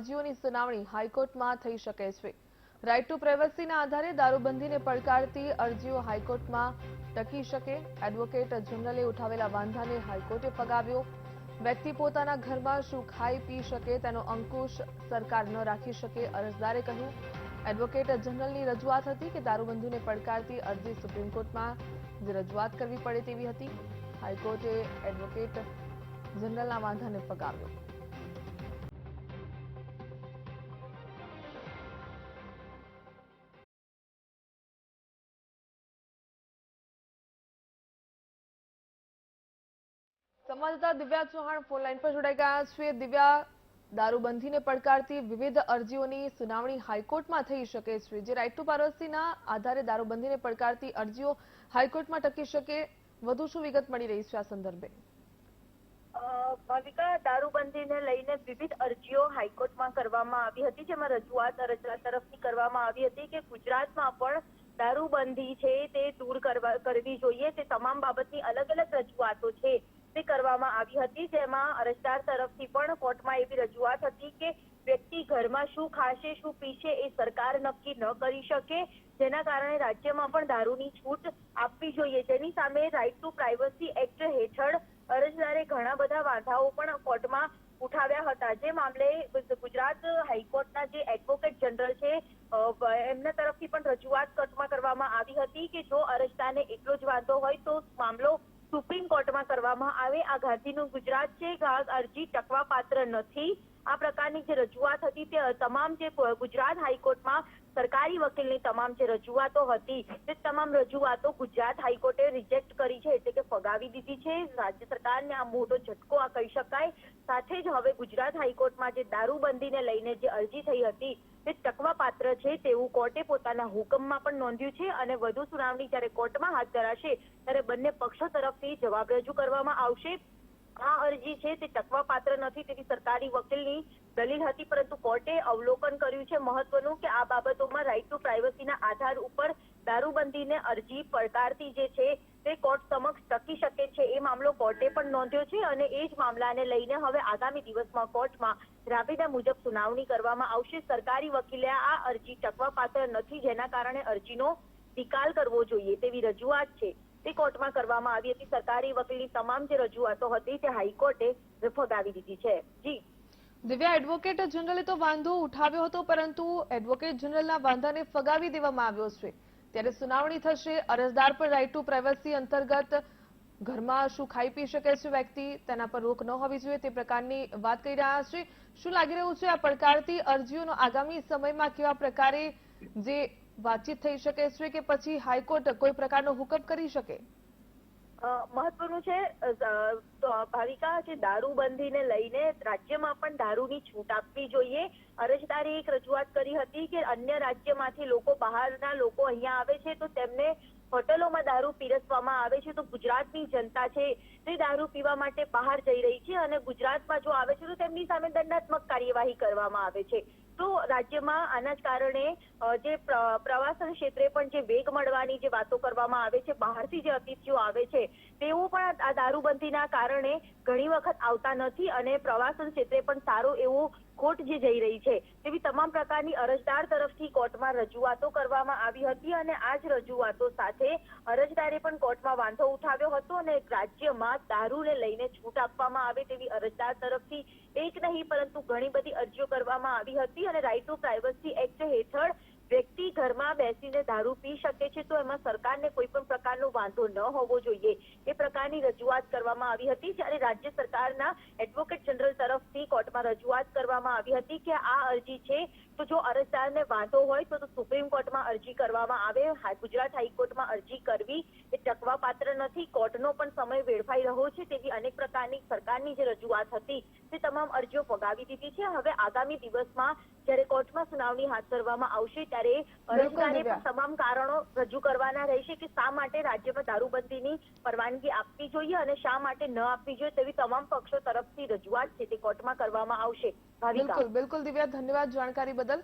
અરજીઓની સુનાવણી હાઈકોર્ટમાં થઈ શકે છે. રાઇટ ટુ પ્રાઇવસીના આધારે દારૂબંધીને પડકારતી અરજીઓ હાઈકોર્ટમાં ટકી શકે. એડવોકેટ જનરલે ઉઠાવેલા વાંધાને હાઈકોર્ટે ફગાવ્યો વ્યક્તિ પોતાના ઘરમાં શું ખાઈ પી શકે તેનો અંકુશ સરકાર ન રાખી શકે, અરજદારે કહ્યું. એડવોકેટ જનરલની રજૂઆત હતી કે દારૂબંધીને પડકારતી અરજી સુપ્રીમ કોર્ટમાં જે રજૂઆત કરવી પડે તેવી હતી. હાઈકોર્ટે એડવોકેટ જનરલના વાંધાને ફગાવ્યો સંવાદદાતા દિવ્યા ચૌહાણ ફોન લાઈન પર જોડાઈ ગયા છે. દિવ્યા, દારૂબંધીને પડકારતી વિવિધ અરજીઓની સુનાવણી હાઈકોર્ટમાં થઈ શકે છે. જે રાઇટ ટુ પારસીના આધારે દારૂબંધીને પડકારતી અરજીઓ હાઈકોર્ટમાં ટકી શકે, વધુ શું વિગત મળી રહી છે આ સંદર્ભે? ભાવિકા, દારૂબંધીને લઈને વિવિધ અરજીઓ હાઈકોર્ટમાં કરવામાં આવી હતી, જેમાં રજૂઆત અરજદાર તરફથી કરવામાં આવી હતી કે ગુજરાતમાં પણ દારૂબંધી છે તે દૂર કરવા, કરવી જોઈએ. તે તમામ બાબતની અલગ અલગ રજૂઆતો છે. કરવામાં આવી હતી. જેમાં અરજદાર તરફથી પણ કોર્ટમાં એવી રજૂઆત હતી કે વ્યક્તિ ઘરમાં શું ખાશે, શું પીશે એ સરકાર નક્કી ન કરી શકે. જેના કારણે રાજ્યમાં પણ દારૂની છૂટ આપવી જોઈએ. જેની સામે રાઇટ ટુ પ્રાઇવસી એક્ટ હેઠળ અરજદારે ઘણા બધા વાંધાઓ પણ કોર્ટમાં ઉઠાવ્યા હતા. જે મામલે ગુજરાત હાઈકોર્ટના જે એડવોકેટ જનરલ છે એમના તરફથી પણ રજૂઆત કોર્ટમાં કરવામાં આવી હતી કે જો અરજદારને એટલો જ વાંધો હોય તો મામલો સુપ્રીમ કોર્ટમાં કરવામાં આવે, આ ઘાટીનું ગુજરાત છે અરજી ટકવા પાત્ર નથી. આ પ્રકારની જે રજૂઆત હતી તે તમામ જે ગુજરાત હાઈકોર્ટમાં સરકારી વકીલની તમામ જે રજૂઆતો હતી, તે તમામ રજૂઆતો ગુજરાત હાઈકોર્ટે રિજેક્ટ કરી છે, એટલે કે ફગાવી દીધી છે. રાજ્ય સરકારને આ મોટો ઝટકો આ કહી શકાય. સાથે જ હવે ગુજરાત હાઈકોર્ટમાં જે દારૂબંધીને લઈને જે અરજી થઈ હતી, તે ટકવા પાત્ર છે તેવું કોર્ટે પોતાના હુકમમાં પણ નોંધ્યું છે અને વધુ સુનાવણી જ્યારે કોર્ટમાં હાથ ધરાશે, ત્યારે બંને પક્ષો તરફથી જવાબ રજૂ કરવામાં આવશે. આ અરજી છે તે ટકવા પાત્ર નથી તેવી સરકારી વકીલની દલીલ હતી, પરંતુ કોર્ટે અવલોકન કર્યું છે મહત્વનું કે આ બાબતોમાં રાઇટ ટુ પ્રાઇવસીના આધાર ઉપર દારૂબંધીને અરજી પડકારતી જે છે તે કોર્ટ સમક્ષ ટકી શકે છે. એ મામલો કોર્ટે પણ નોંધ્યો છે અને એ જ મામલાને લઈને હવે આગામી દિવસમાં કોર્ટમાં રાબેતા મુજબ સુનાવણી કરવામાં આવશે. સરકારી વકીલે આ અરજી ટકવા પાત્ર નથી, જેના કારણે અરજીનો નિકાલ કરવો જોઈએ તેવી રજૂઆત છે તે કોર્ટમાં કરવામાં આવી હતી. સરકારી વકીલની તમામ જે રજૂઆતો હતી તે હાઈકોર્ટે ફગાવી દીધી છે. જી. દિવ્યા એડવોકેટ જનરલે તો વાંધો ઉઠાવ્યો હતો, પરંતુ એડવોકેટ જનરલના વાંધાને ફગાવી દેવામાં આવ્યો છે. ત્યારે સુનાવણી થશે, અરજદાર પર રાઇટ ટુ પ્રાઇવસી અંતર્ગત ઘરમાં શું ખાઈ પી શકે છે વ્યક્તિ, તેના પર રોક ન હોવી જોઈએ, તે પ્રકારની વાત કરી રહ્યા છે. શું લાગી રહ્યું છે આ પડકારતી અરજીઓનો આગામી સમયમાં કેવા પ્રકારે જે વાતચીત થઈ શકે છે કે પછી હાઈકોર્ટ કોઈ પ્રકારનો હુકમ કરી શકે? મહત્વનું છે ભાવિકા જે દારૂબંધીને લઈને રાજ્યમાં પણ દારૂની છૂટ આપવી જોઈએ. અરજદારે એક રજૂઆત કરી હતી કે અન્ય રાજ્યમાંથી લોકો બહારના લોકો અહીંયા આવે છે તો તેમને હોટલોમાં દારૂ પીરસવામાં આવે છે તો ગુજરાતની જનતા છે તે દારૂ પીવા માટે બહાર જઈ રહી છે અને ગુજરાતમાં જો આવે છે તો તેમની સામે દંડાત્મક કાર્યવાહી કરવામાં આવે છે. તો રાજ્યમાં આના જ કારણે જે પ્રવાસન ક્ષેત્રે પણ જે વેગ મળવાની જે વાતો કરવામાં આવે છે, બહારથી જે અતિથિઓ આવે છે, તેઓ પણ આ દારૂબંધીના કારણે ઘણી વખત આવતા નથી અને પ્રવાસન ક્ષેત્રે પણ સારો એવો ખોટ જે જઈ રહી છે, તેવી તમામ પ્રકારની અરજદાર તરફથી કોર્ટમાં રજૂઆતો કરવામાં આવી હતી અને આ જ રજૂઆતો સાથે અરજદારે પણ કોર્ટમાં વાંધો ઉઠાવ્યો હતો અને રાજ્યમાં દારૂને લઈને છૂટ આપવામાં આવે તેવી અરજદાર તરફથી એક નહીં, પરંતુ ઘણી બધી અરજીઓ કરવામાં આવી હતી અને રાઇટ ટુ પ્રાઇવસી એક્ટ હેઠળ વ્યક્તિ ઘરમાં બેસીને દારૂ પી શકે છે, તો એમાં સરકારને કોઈ પણ પ્રકારનો વાંધો ન હોવો જોઈએ. એ પ્રકારની રજૂઆત કરવામાં આવી હતી, જ્યારે રાજ્ય સરકારના એડવોકેટ જનરલ તરફથી કોર્ટમાં રજૂઆત કરવામાં આવી હતી કે આ અરજી છે, તો જો અરજદારને વાંધો હોય, તો સુપ્રીમ કોર્ટમાં અરજી કરવામાં આવે. ગુજરાત હાઈકોર્ટમાં અરજી કરવી એ ટકવા પાત્ર નથી. કોર્ટનો પણ સમય વેડફાઈ રહ્યો છે, તેવી અનેક પ્રકારની સરકારની જે રજૂઆત હતી, તે તમામ અરજીઓ ફગાવી દીધી છે. હવે આગામી દિવસમાં જ્યારે કોર્ટમાં સુનાવણી હાથ ધરવામાં આવશે ત્યારે અરજદારે પણ તમામ કારણો રજૂ કરવાના રહેશે કે શા માટે રાજ્યમાં દારૂબંધીની પરવાનગી આપવી જોઈએ અને શા માટે ન આપવી જોઈએ તેવી તમામ પક્ષો તરફથી રજૂઆત છે તે કોર્ટમાં કરવામાં આવશે. બિલકુલ બિલકુલ દિવ્યા ધન્યવાદ જાણકારી બદલ.